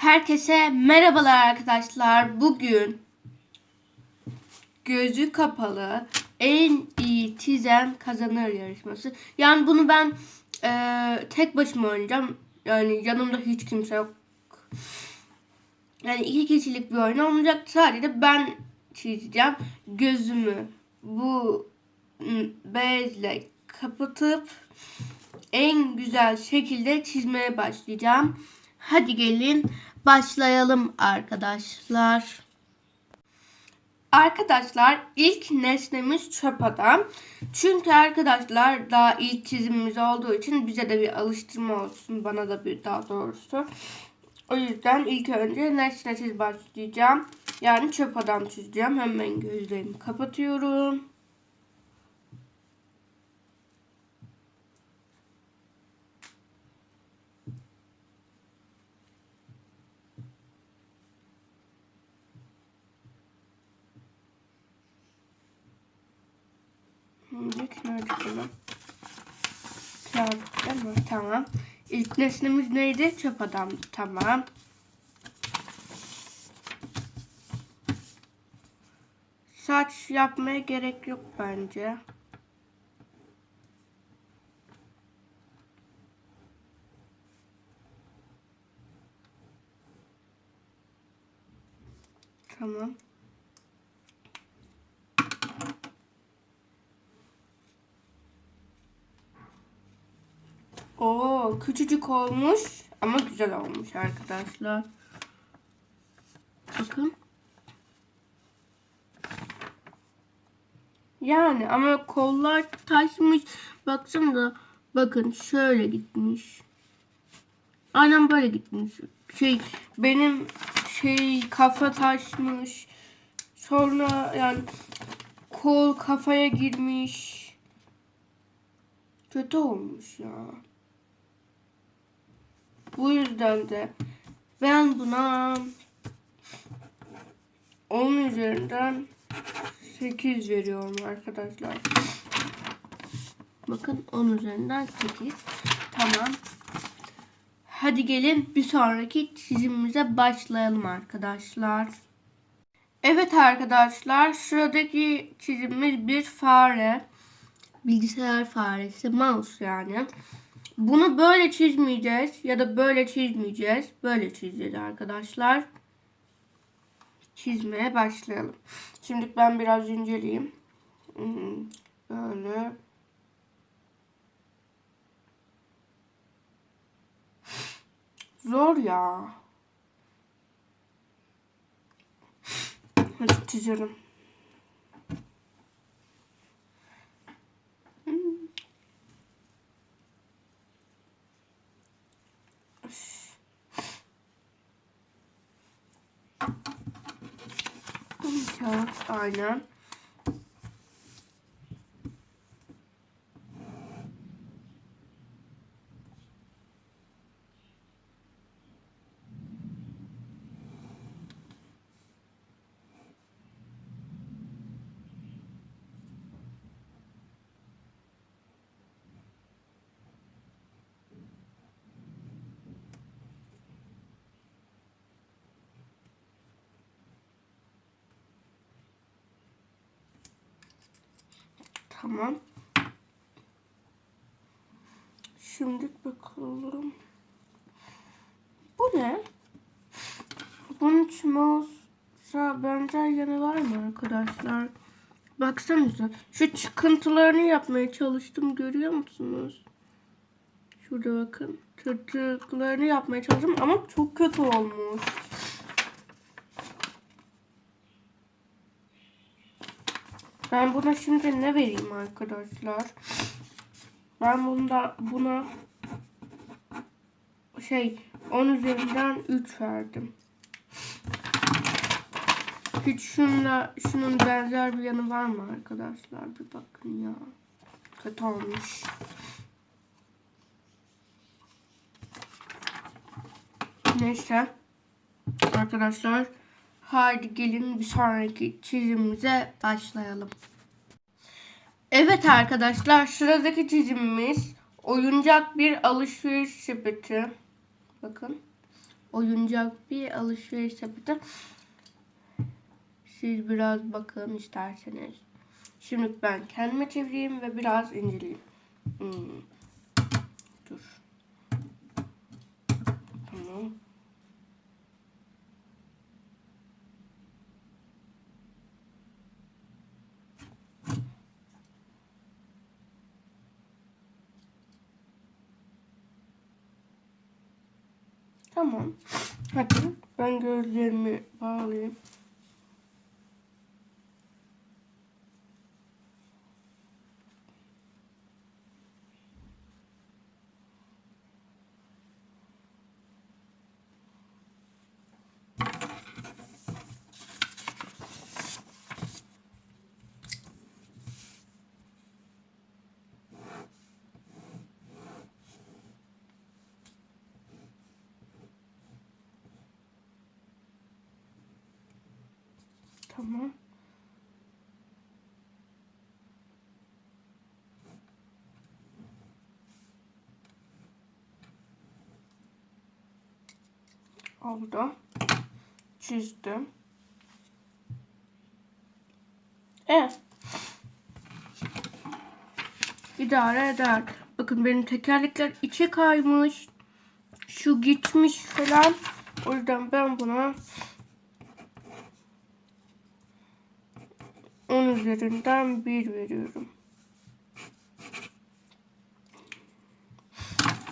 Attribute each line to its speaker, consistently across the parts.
Speaker 1: Herkese merhabalar arkadaşlar. Bugün gözü kapalı en iyi çizen kazanır yarışması. Yani bunu ben eee, tek başıma oynayacağım. Yani yanımda hiç kimse yok. Yani iki kişilik bir oyun olmayacak. Sadece ben çizeceğim. Gözümü bu bezle kapatıp en güzel şekilde çizmeye başlayacağım. Hadi gelin başlayalım arkadaşlar. Arkadaşlar ilk nesnemiz çöp adam. Çünkü arkadaşlar daha ilk çizimimiz olduğu için bize de bir alıştırma olsun. Bana da bir daha doğrusu. O yüzden ilk önce nesne çiz başlayacağım. Yani çöp adam çizeceğim. Hemen gözlerimi kapatıyorum. Şimdi nerede kalın? Kağıt değil mi? Tamam. İlk nesnemiz neydi? Çöp adamdı. Tamam. Saç yapmaya gerek yok bence. Tamam. Oo, küçücük olmuş ama güzel olmuş arkadaşlar. Bakın. Yani ama kollar taşmış. Baksanıza. Bakın şöyle gitmiş. Aynen böyle gitmiş. Şey benim şey kafa taşmış. Sonra yani kol kafaya girmiş. Kötü olmuş ya. Bu yüzden de ben buna 10 üzerinden 8 veriyorum arkadaşlar. Bakın 10 üzerinden 8. Tamam. Hadi gelin bir sonraki çizimimize başlayalım arkadaşlar. Evet arkadaşlar sıradaki çizimimiz bir fare. Bilgisayar faresi mouse yani. Bunu böyle çizmeyeceğiz ya da böyle çizmeyeceğiz. Böyle çizeceğiz arkadaşlar. Çizmeye başlayalım. Şimdi ben biraz inceleyeyim. Hmm, Böyle. Zor ya. Hadi çizelim. Kağıt aynen. Tamam. Şimdi bakalım. Bu ne? Bunun için mouse'a benzer yanı var mı arkadaşlar? Baksanıza. Şu çıkıntılarını yapmaya çalıştım. Görüyor musunuz? Şurada bakın. Tırtıklarını yapmaya çalıştım ama çok kötü olmuş. Ben buna şimdi ne vereyim arkadaşlar? Ben bunda buna şey 10 üzerinden 3 verdim. Hiç şunla şunun benzer bir yanı var mı arkadaşlar? Bir bakın ya. Kötü olmuş. Neyse. Arkadaşlar Haydi gelin bir sonraki çizimimize başlayalım. Evet arkadaşlar sıradaki çizimimiz oyuncak bir alışveriş sepeti. Bakın. oyuncak bir alışveriş sepeti. Siz biraz bakın isterseniz. Şimdi ben kendime çevireyim ve biraz inceleyeyim. Hmm. Dur. Tamam. Tamam. Hadi ben gözlerimi bağlayayım. Tamam. Oldu. Çizdim. Evet. İdare eder. Bakın benim tekerlekler içe kaymış. Şu gitmiş falan. O yüzden ben buna 10 üzerinden 1 veriyorum.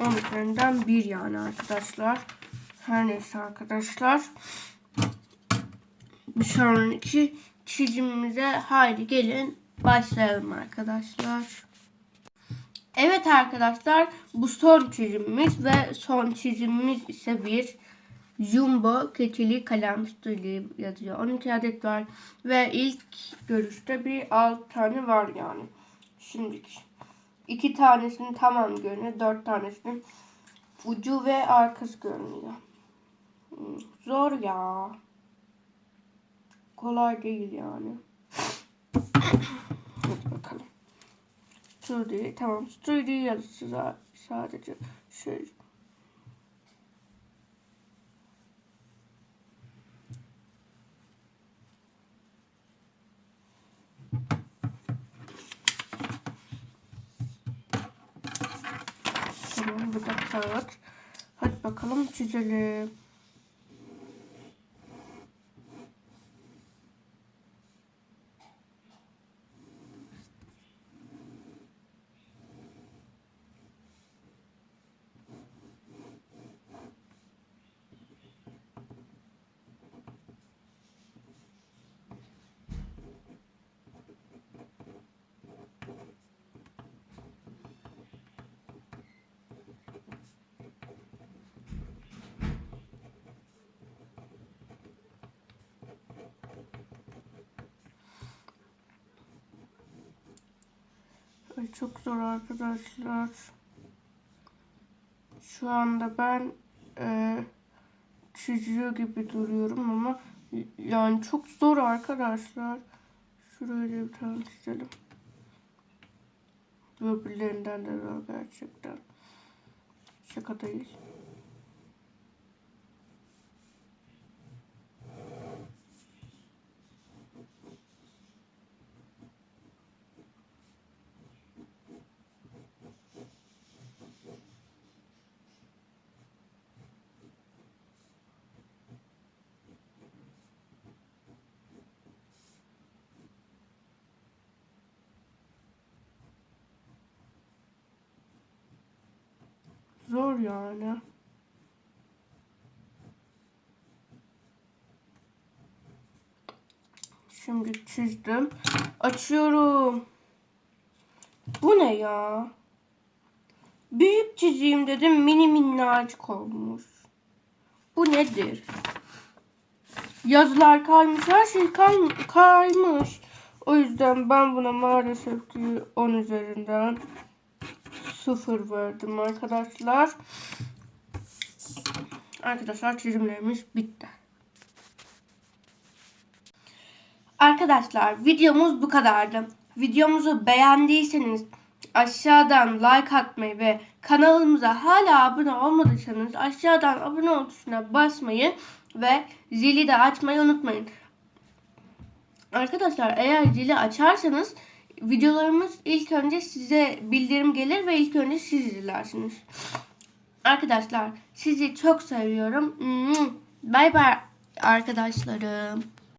Speaker 1: 10 üzerinden 1 yani arkadaşlar. Her neyse arkadaşlar. Bir sonraki çizimimize haydi gelin başlayalım arkadaşlar. Evet arkadaşlar bu son çizimimiz ve son çizimimiz ise bir Jumbo keçili kalem stili yazıyor. 12 adet var ve ilk görüşte bir 6 tane var yani. Şimdiki. iki tanesinin tamam görünüyor. Dört tanesinin ucu ve arkası görünüyor. Hmm, Zor ya. Kolay değil yani. Hadi bakalım. Studio. Tamam. Studio yazısı sadece şey. Tamam bu da kağıt. Hadi bakalım çizelim. Ay çok zor arkadaşlar. Şu anda ben e, çiziyor gibi duruyorum ama yani çok zor arkadaşlar. Şuraya bir tane çizelim. Öbürlerinden de zor gerçekten. Şaka değil. Zor yani. Şimdi çizdim. Açıyorum. Bu ne ya? Büyük çizeyim dedim mini minnacık olmuş. Bu nedir? Yazılar kaymış, her şey kay kaymış. O yüzden ben buna maalesef ki 10 üzerinden sıfır verdim arkadaşlar. Arkadaşlar çizimlerimiz bitti. Arkadaşlar videomuz bu kadardı. Videomuzu beğendiyseniz aşağıdan like atmayı ve kanalımıza hala abone olmadıysanız aşağıdan abone ol tuşuna basmayı ve zili de açmayı unutmayın. Arkadaşlar eğer zili açarsanız videolarımız ilk önce size bildirim gelir ve ilk önce siz izlersiniz. Arkadaşlar sizi çok seviyorum. Bay bay arkadaşlarım.